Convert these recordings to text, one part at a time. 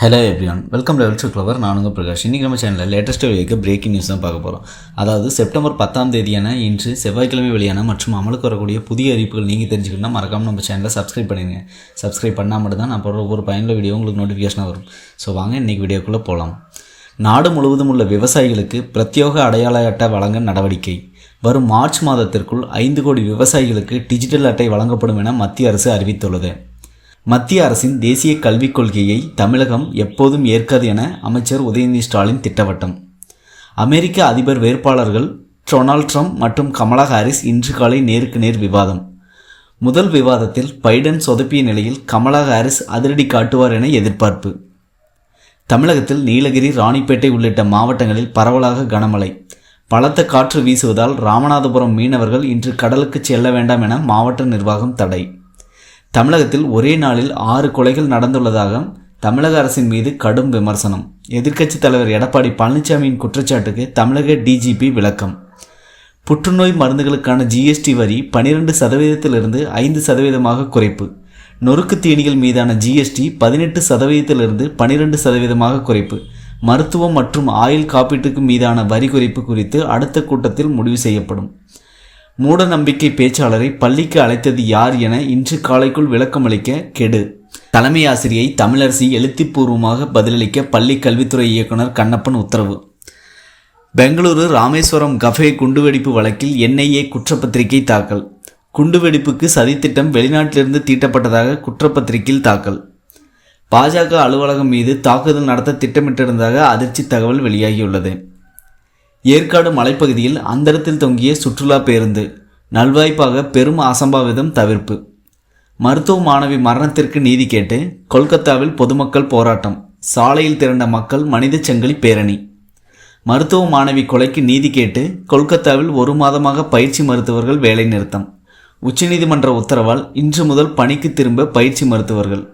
Hello everyone welcome level to clever நானுங்க பிரகாஷ். இன்றைக்கி நம்ம சேனலில் லேட்டஸ்ட்டு வெளியாக பிரேக்கிங் நியூஸ் தான் பார்க்க போகிறோம் அதாவது செப்டம்பர் பத்தாம் தேதியான இன்று செவ்வாய்க்கிழமை வெளியான மற்றும் அமலுக்கு வரக்கூடிய புதிய அறிவிப்புகள் நீங்கள் தெரிஞ்சுக்கணும்னா மறக்காமல் நம்ம சேனலை சப்ஸ்கிரைப் பண்ணிடுங்க சப்ஸ்கிரைப் பண்ணால் மட்டும் தான் நான் போகிற ஒவ்வொரு பயனுள்ள வீடியோ உங்களுக்கு நோட்டிஃபிகேஷனாக வரும். ஸோ வாங்க இன்றைக்கி வீடியோக்குள்ளே போகலாம் நாடு முழுவதும் உள்ள விவசாயிகளுக்கு பிரத்யோக அடையாள அட்டை வழங்க நடவடிக்கை. வரும் மார்ச் மாதத்திற்குள் ஐந்து கோடி விவசாயிகளுக்கு டிஜிட்டல் அட்டை வழங்கப்படும் என மத்திய அரசு அறிவித்துள்ளது. மத்திய அரசின் தேசிய கல்விக் கொள்கையை தமிழகம் எப்போதும் ஏற்காது என அமைச்சர் உதயநிதி ஸ்டாலின் திட்டவட்டம். அமெரிக்க அதிபர் வேட்பாளர்கள் டொனால்ட் ட்ரம்ப் மற்றும் கமலா ஹாரிஸ் இன்று காலை நேருக்கு நேர் விவாதம். முதல் விவாதத்தில் பைடன் சொதப்பிய நிலையில் கமலா ஹாரிஸ் அதிரடி காட்டுவார் என எதிர்பார்ப்பு. தமிழகத்தில் நீலகிரி ராணிப்பேட்டை உள்ளிட்ட மாவட்டங்களில் பரவலாக கனமழை. பலத்த காற்று வீசுவதால் ராமநாதபுரம் மீனவர்கள் இன்று கடலுக்கு செல்ல வேண்டாம் என மாவட்ட நிர்வாகம் தடை. தமிழகத்தில் ஒரே நாளில் ஆறு கொலைகள் நடந்துள்ளதாக தமிழக அரசின் மீது கடும் விமர்சனம். எதிர்க்கட்சித் தலைவர் எடப்பாடி பழனிசாமியின் குற்றச்சாட்டுக்கு தமிழக டிஜிபி விளக்கம். புற்றுநோய் மருந்துகளுக்கான ஜிஎஸ்டி வரி பனிரெண்டு சதவீதத்திலிருந்து ஐந்து சதவீதமாக குறைப்பு. நொறுக்கு தீனிகள் மீதான ஜிஎஸ்டி பதினெட்டு சதவீதத்திலிருந்து பனிரெண்டு சதவீதமாக குறைப்பு. மருத்துவம் மற்றும் ஆயுள் காப்பீட்டுக்கு மீதான வரி குறைப்பு குறித்து அடுத்த கூட்டத்தில் முடிவு செய்யப்படும். மூட நம்பிக்கை பேச்சாளரை பள்ளிக்கு அழைத்தது யார் என இன்று காலைக்குள் விளக்கமளிக்க கெடு. தலைமை ஆசிரியை தமிழரசி எழுத்திப்பூர்வமாக பதிலளிக்க பள்ளி கல்வித்துறை இயக்குனர் கண்ணப்பன் உத்தரவு. பெங்களூரு ராமேஸ்வரம் கஃபே குண்டுவெடிப்பு வழக்கில் என்ஐஏ குற்றப்பத்திரிகை தாக்கல். குண்டுவெடிப்புக்கு சதித்திட்டம் வெளிநாட்டிலிருந்து தீட்டப்பட்டதாக குற்றப்பத்திரிகையில் தாக்கல். பாஜக அலுவலகம் மீது தாக்குதல் நடத்த திட்டமிட்டிருந்ததாக அதிர்ச்சி தகவல் வெளியாகியுள்ளது. ஏற்காடு மலைப்பகுதியில் அந்தரத்தில் தொங்கிய சுற்றுலா பேருந்து நல்வாய்ப்பாக பெரும் அசம்பாவிதம் தவிர்ப்பு. மருத்துவ மாணவி மரணத்திற்கு நீதி கேட்டு கொல்கத்தாவில் பொதுமக்கள் போராட்டம் சாலையில் திரண்ட மக்கள் மனித செங்கலி பேரணி. மருத்துவ மாணவி கொலைக்கு நீதி கேட்டு கொல்கத்தாவில் ஒரு மாதமாக பயிற்சி மருத்துவர்கள் வேலை நிறுத்தம். உச்சநீதிமன்ற உத்தரவால் இன்று முதல் பணிக்கு திரும்ப பயிற்சி மருத்துவர்கள்.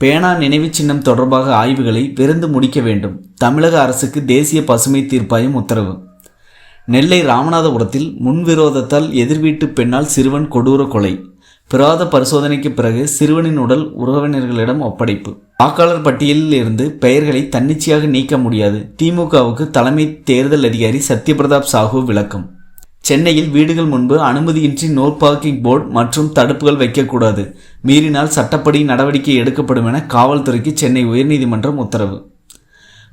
பேனா நினைவு சின்னம் தொடர்பாக ஆய்வுகளை விரைந்து முடிக்க வேண்டும். தமிழக அரசுக்கு தேசிய பசுமை தீர்ப்பாயம் உத்தரவு. நெல்லை ராமநாதபுரத்தில் முன்விரோதத்தால் எதிர்வீட்டு பெண்ணால் சிறுவன் கொடூர கொலை. பிராத பரிசோதனைக்கு பிறகு சிறுவனின் உடல் உறவினர்களிடம் ஒப்படைப்பு. வாக்காளர் பட்டியலில் இருந்து பெயர்களை தன்னிச்சையாக நீக்க முடியாது. திமுகவுக்கு தலைமை தேர்தல் அதிகாரி சத்யபிரதாப் சாஹூ விளக்கம். சென்னையில் வீடுகள் முன்பு அனுமதியின்றி நோ பார்க்கிங் போர்டு மற்றும் தடுப்புகள் வைக்கக்கூடாது. மீறினால் சட்டப்படி நடவடிக்கை எடுக்கப்படும் என காவல்துறைக்கு சென்னை உயர்நீதிமன்றம் உத்தரவு.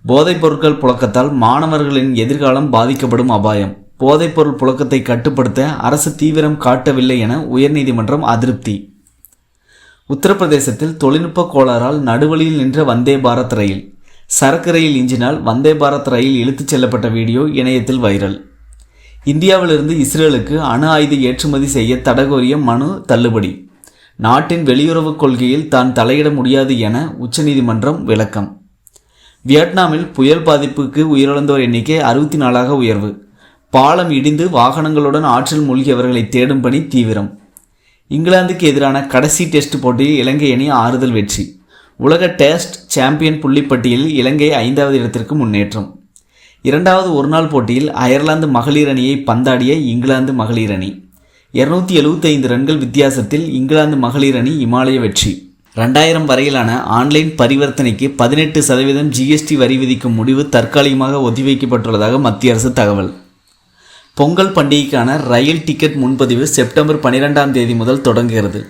போதைப் பொருட்கள் புழக்கத்தால் மாணவர்களின் எதிர்காலம் பாதிக்கப்படும் அபாயம். போதைப்பொருள் புழக்கத்தை கட்டுப்படுத்த அரசு தீவிரம் காட்டவில்லை என உயர்நீதிமன்றம் அதிருப்தி. உத்தரப்பிரதேசத்தில் தொழில்நுட்ப கோளாறால் நடுவழியில் நின்ற வந்தே பாரத் ரயில். சரக்கு ரயில் இன்ஜினால் வந்தே பாரத் ரயில் இழுத்துச் செல்லப்பட்ட வீடியோ இணையத்தில் வைரல். இந்தியாவிலிருந்து இஸ்ரேலுக்கு அணு ஆயுத ஏற்றுமதி செய்ய தடகோரிய மனு தள்ளுபடி. நாட்டின் வெளியுறவுக் கொள்கையில் தான் தலையிட முடியாது என உச்சநீதிமன்றம் விளக்கம். வியட்நாமில் புயல் பாதிப்புக்கு உயிரிழந்தோர் எண்ணிக்கை அறுபத்தி நாலாக உயர்வு. பாலம் இடிந்து வாகனங்களுடன் ஆற்றில் மூழ்கியவர்களை தேடும் பணி தீவிரம். இங்கிலாந்துக்கு எதிரான கடைசி டெஸ்ட் போட்டியில் இலங்கை அணி ஆறுதல் வெற்றி. உலக டெஸ்ட் சாம்பியன் புள்ளிப்பட்டியலில் இலங்கை ஐந்தாவது இடத்திற்கு முன்னேற்றம். இரண்டாவது ஒருநாள் போட்டியில் அயர்லாந்து மகளிர் அணியை பந்தாடிய இங்கிலாந்து மகளிர் அணி. இருநூத்தி எழுபத்தைந்து ரன்கள் வித்தியாசத்தில் இங்கிலாந்து மகளிர் அணி இமாலய வெற்றி. ரெண்டாயிரம் வரையிலான ஆன்லைன் பரிவர்த்தனைக்கு பதினெட்டு சதவீதம் ஜிஎஸ்டி வரி விதிக்கும் முடிவு தற்காலிகமாக ஒத்திவைக்கப்பட்டுள்ளதாக மத்திய அரசு தகவல். பொங்கல் பண்டிகைக்கான ரயில் டிக்கெட் முன்பதிவு செப்டம்பர் பனிரெண்டாம் தேதி முதல் தொடங்குகிறது.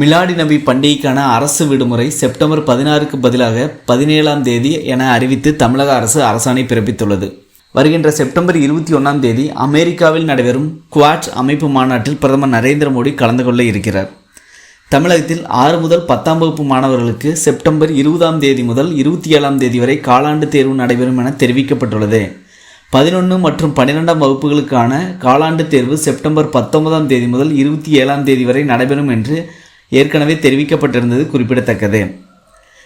மிலாடி நபி பண்டிகைக்கான அரசு விடுமுறை செப்டம்பர் பதினாறுக்கு பதிலாக பதினேழாம் தேதி என அறிவித்து தமிழக அரசு அரசாணை பிறப்பித்துள்ளது. வருகின்ற செப்டம்பர் இருபத்தி ஒன்றாம் தேதி அமெரிக்காவில் நடைபெறும் குவாட் அமைப்பு மாநாட்டில் பிரதமர் நரேந்திர மோடி கலந்து கொள்ள இருக்கிறார். தமிழகத்தில் ஆறு முதல் பத்தாம் வகுப்பு மாணவர்களுக்கு செப்டம்பர் இருபதாம் தேதி முதல் இருபத்தி ஏழாம் தேதி வரை காலாண்டு தேர்வு நடைபெறும் என தெரிவிக்கப்பட்டுள்ளது. பதினொன்று மற்றும் பன்னிரெண்டாம் வகுப்புகளுக்கான காலாண்டு தேர்வு செப்டம்பர் பத்தொன்பதாம் தேதி முதல் இருபத்தி ஏழாம் தேதி வரை நடைபெறும் என்று ஏற்கனவே தெரிவிக்கப்பட்டிருந்தது குறிப்பிடத்தக்கது.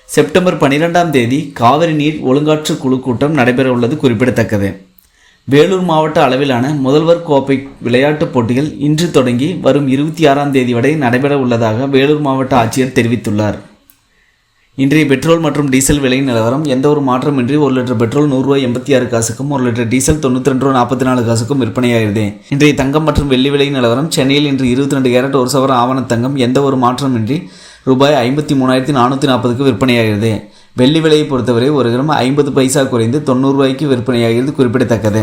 செப்டம்பர் பன்னிரெண்டாம் தேதி காவிரி நீர் ஒழுங்காற்று குழு கூட்டம் நடைபெற உள்ளது குறிப்பிடத்தக்கது. வேலூர் மாவட்ட அளவிலான முதல்வர் கோப்பை விளையாட்டுப் போட்டிகள் இன்று தொடங்கி வரும் இருபத்தி ஆறாம் தேதி வரை நடைபெற உள்ளதாக வேலூர் மாவட்ட ஆட்சியர் தெரிவித்துள்ளார். இன்றைய பெட்ரோல் மற்றும் டீசல் விலை நிலவரம் எந்த ஒரு மாற்றமின்றி ஒரு லிட்டர் பெட்ரோல் நூறுரூவா எண்பத்தி ஆறு காசுக்கும் ஒரு லிட்டர் டீசல் தொண்ணூற்றி ரெண்டு ரூபா நாற்பத்தி நாலு காசுக்கும் விற்பனையாகிறது இன்றைய தங்கம் மற்றும் வெள்ளி விலை நிலவரம் சென்னையில் இன்று இருபத்தி ரெண்டு கேரட் ஒரு சவரம் ஆவண தங்கம் எந்த ஒரு மாற்றமின்றி ரூபாய் ஐம்பத்தி மூணாயிரத்தி நானூற்றி நாற்பதுக்கு விற்பனையாகிறது. வெள்ளி விலையை பொறுத்தவரை ஒரு கிராம் ஐம்பது பைசா குறைந்து தொண்ணூறு ரூபாய்க்கு விற்பனையாகிறது குறிப்பிடத்தக்கது.